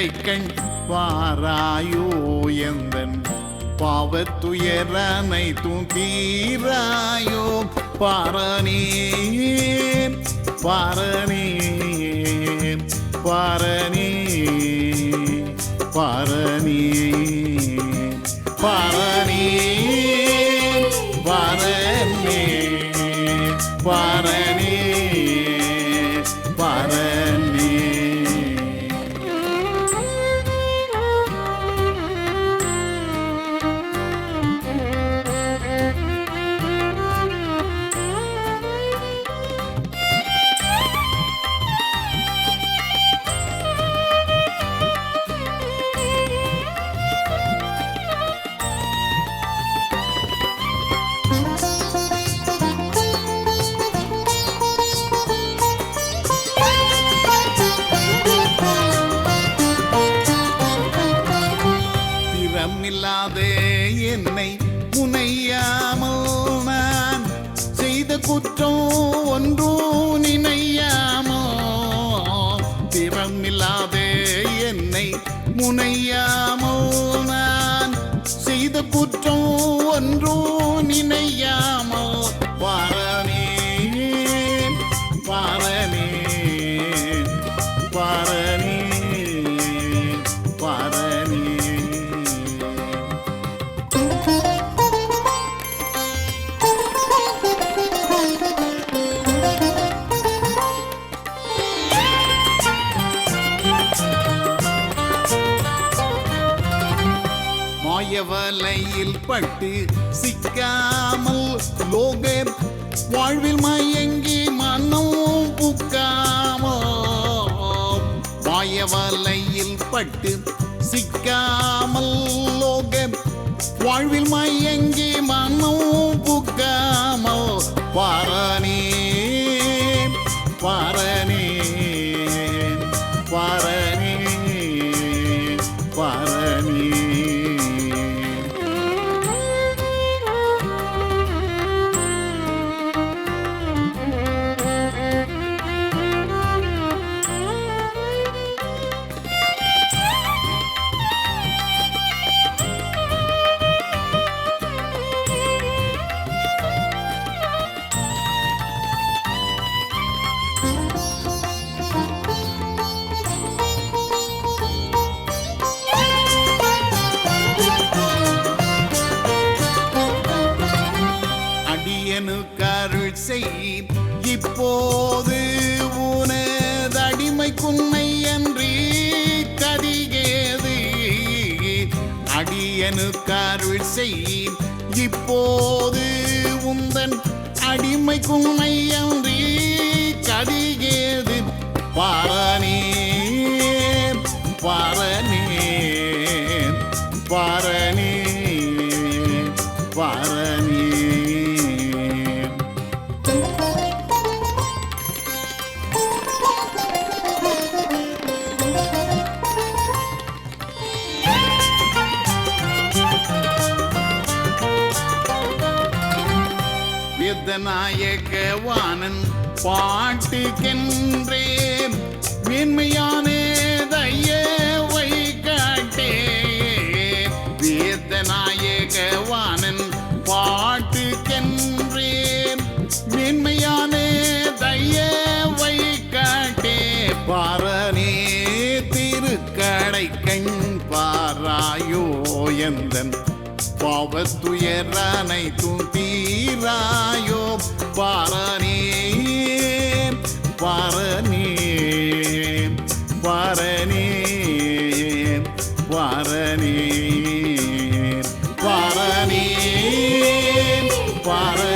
கொடைக்கண் வாராயோ எந்தன் பாவத்துயர் அனைத்தும் தீராயோ பாரநீர் பாரநீர் பாரநீர் பாரநீர் பாரநீர் பாரநீர் திறமில்லாத என்னை முனையாமல் நான் செய்த குற்றம் ஒன்றும் நினையாமோ திறமில்லாதே என்னை முனையாமோ நான் செய்த குற்றம் ஒன்றும் நினையாமோ வலையில் பட்டு சிக்காமல் லோக வாழ்வில் மயங்கி மனம் புக்காமோ மாயவலையில் பட்டு சிக்காமல் லோக வாழ்வில் மயங்கி மனம் புக்காமோ பார எனக்கு அருள் செய் இப்போது உந்தன் அடிமைக்கும் ஐயன்றி கதிகேது பாரானே. நாயக வாணன் பாட்டுகின்றேன். மேன்மையானே தையவை காட்டே. வேத நாயக வாணன் பாட்டுகின்றேன். மேன்மையானே தையவை காட்டே. பாரனே திருக்கடை கண் பாராயோ எந்தன் பாவத்துயர் அனைத்தும் தீராயோ பாரனே பாரனே பாரனே பாரனே பாரனே பார